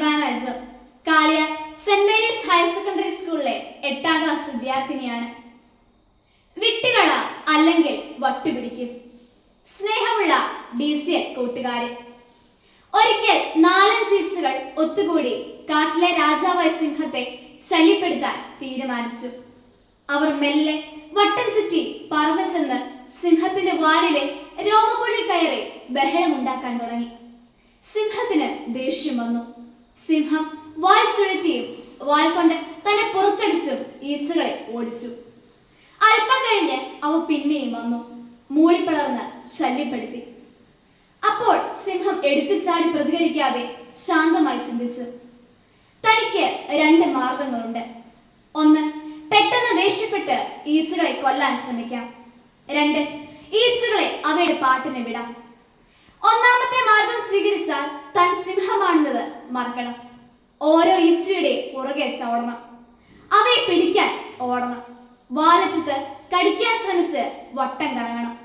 ദിവാനാജോ കാളിയ saint Mary's higher secondary സ്കൂളിലെ എട്ടാം ക്ലാസ് വിദ്യാർത്ഥിനിയാണ്. വിട്ടുകള അല്ലെങ്കിൽ വട്ടുപിടിക്കും. സ്നേഹമുള്ള ഡി സി എൽ കൂട്ടുകാരൻ ഒരിക്കൽ നാലൻ സീസുകൾ ഒത്തുകൂടി കാട്ടിലെ രാജാവായ സിംഹത്തെ ശല്യപ്പെടുത്താൻ തീരുമാനിച്ചു. അവർ മെല്ലെ വട്ടം ചുറ്റി പറന്നു ചെന്ന് സിംഹത്തിന്റെ വാലിലെ രോമക്കുള്ളിൽ കയറി ബഹളമുണ്ടാക്കാൻ തുടങ്ങി. സിംഹത്തിന് ദേഷ്യം വന്നു. സിംഹം വാൽ ചുഴറ്റിയും വാൽ കൊണ്ട് തന്നെ പുറത്തടിച്ചും ഈച്ചകളെ ഓടിച്ചു. അല്പം കഴിഞ്ഞ് അവ പിന്നെയും വന്നു. മൂളിപ്പിളർന്ന് ശല്യപ്പെടുത്തി. അപ്പോൾ സിംഹം എടുത്തു ചാടി പ്രതികരിക്കാതെ ശാന്തമായി ചിന്തിച്ചു. തനിക്ക് രണ്ട് മാർഗങ്ങളുണ്ട്. ഒന്ന് പെട്ടെന്ന് ദേഷ്യപ്പെട്ട് ഈസുകളെ കൊല്ലാൻ ശ്രമിക്കാം. രണ്ട് ഈസുകളെ അവയുടെ പാട്ടിനെ വിടാം. സ്വീകരിച്ചാൽ താൻ സിംഹമാണെന്നത് മറക്കണം. ഓരോ ഈച്ചയുടെ പുറകെ ചോടണം. അവയെ പിടിക്കാൻ ഓടണം. വാലറ്റത്ത് കടിക്കാൻ ശ്രമിച്ച് വട്ടം കറങ്ങണം.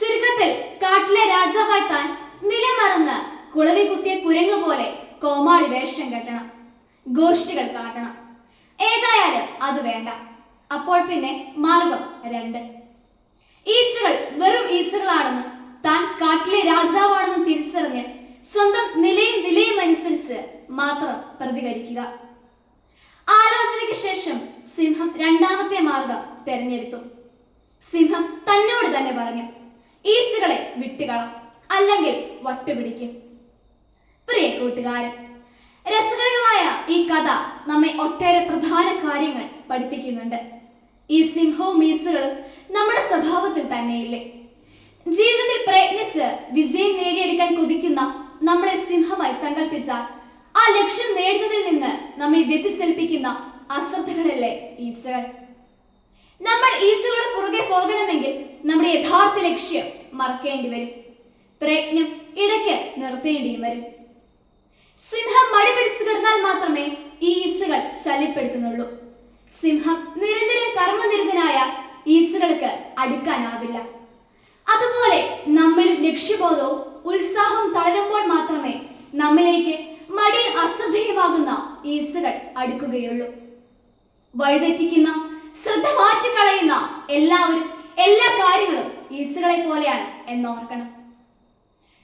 ചുരുക്കത്തിൽ കാട്ടിലെ രാജാവായി താൻ നിലമറന്ന് കുളവി കുത്തിയ കുരങ്ങ് പോലെ കോമാളി വേഷം കെട്ടണം. ഗോഷ്ഠികൾ കാട്ടണം. ഏതായാലും അത് വേണ്ട. അപ്പോൾ പിന്നെ മാർഗം രണ്ട്. ഈച്ചകൾ വെറും ഈച്ചകളാണെന്നും താൻ കാട്ടിലെ രാജാവാണെന്ന് തിരിച്ചറിഞ്ഞ് സ്വന്തം നിലയും വിലയും അനുസരിച്ച് മാത്രം പ്രതികരിക്കുക. ആലോചനയ്ക്ക് ശേഷം സിംഹം രണ്ടാമത്തെ മാർഗം തെരഞ്ഞെടുത്തു. സിംഹം തന്നോട് തന്നെ പറഞ്ഞു ഈച്ചകളെ വിട്ടുകള അല്ലെങ്കിൽ വട്ടുപിടിക്കും. പ്രിയ കൂട്ടുകാരൻ രസകരമായ ഈ കഥ നമ്മെ ഒട്ടേറെ പ്രധാന കാര്യങ്ങൾ പഠിപ്പിക്കുന്നുണ്ട്. ഈ സിംഹവും ഈസുകളും നമ്മുടെ സ്വഭാവത്തിൽ തന്നെയില്ലേ? ജീവിതത്തിൽ പ്രയത്നിച്ച് വിജയം നേടിയെടുക്കാൻ കൊതിക്കുന്ന നമ്മളെ സിംഹമായി സങ്കല്പിച്ചാൽ ആ ലക്ഷ്യം നേടുന്നതിൽ നിന്ന് നമ്മെ വ്യതിസൽപ്പിക്കുന്ന അശ്രദ്ധകളല്ലേ ഈശ്വരൻ? നമ്മൾ ഈശ്വരയുടെ പുറകെ പോകണമെങ്കിൽ നമ്മുടെ യഥാർത്ഥ ലക്ഷ്യം മറക്കേണ്ടി വരും. പ്രയത്നം ഇടയ്ക്ക് നിർത്തേണ്ടിയും വരും. സിംഹം മടി പിടിച്ചു കിടന്നാൽ മാത്രമേ ഈ ഈസുകൾ ശല്യപ്പെടുത്തുന്നുള്ളൂ. സിംഹം നിരന്തരം കർമ്മനിരതനായ ഈസുകൾക്ക് അടുക്കാനാവില്ല. അതുപോലെ നമ്മിൽ ലക്ഷ്യബോധവും ഉത്സാഹവും തളരുമ്പോൾ മാത്രമേ നമ്മിലേക്ക് മടിയും അശ്രദ്ധയുമാകുന്ന ഈസുകൾ അടുക്കുകയുള്ളൂ. വഴിതെറ്റിക്കുന്ന ശ്രദ്ധ മാറ്റിക്കളയുന്ന എല്ലാവരും എല്ലാ കാര്യങ്ങളും ഈസുകളെ പോലെയാണ് എന്നോർക്കണം.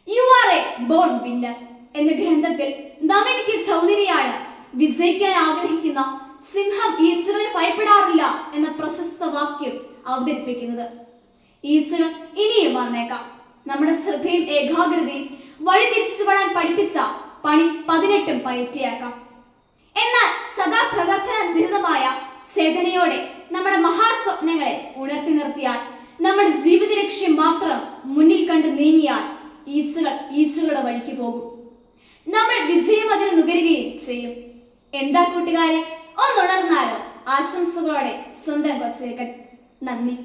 You are a born winner എന്ന ഗ്രന്ഥത്തിൽ നമിനിക്ക് ചൗധരിയാണ് വിജയിക്കാൻ ആഗ്രഹിക്കുന്ന സിംഹം ഈസുകളെ ഭയപ്പെടാറില്ല എന്ന പ്രശസ്ത വാക്യം അവതരിപ്പിക്കുന്നത്. ഈച്ചകൾ ഇനിയും വന്നേക്കാം. നമ്മുടെ ശ്രദ്ധയും ഏകാഗ്രതയും വഴി തിരിച്ചുവിടാൻ പഠിപ്പിച്ച പണി പതിനെട്ടും പയറ്റിയാക്കാം. എന്നാൽ സദാ പ്രവർത്തന നിരതമായ ചേതനയോടെ നമ്മുടെ മഹാസ്വപ്നങ്ങളെ ഉണർത്തി നിർത്തിയാൽ നമ്മുടെ ജീവിത ലക്ഷ്യം മാത്രം മുന്നിൽ കണ്ട് നീങ്ങിയാൽ ഈശ്വരൻ ഈച്ചകളുടെ വഴിക്ക് പോകും. നമ്മൾ വിജയം അതിന് നുകരുകയും ചെയ്യും. എന്താ കൂട്ടുകാരെ? ഒന്നുണർന്നാലോ ആശംസകളോടെ സ്വന്തം കൊച്ചേക്കൻ. നന്ദി.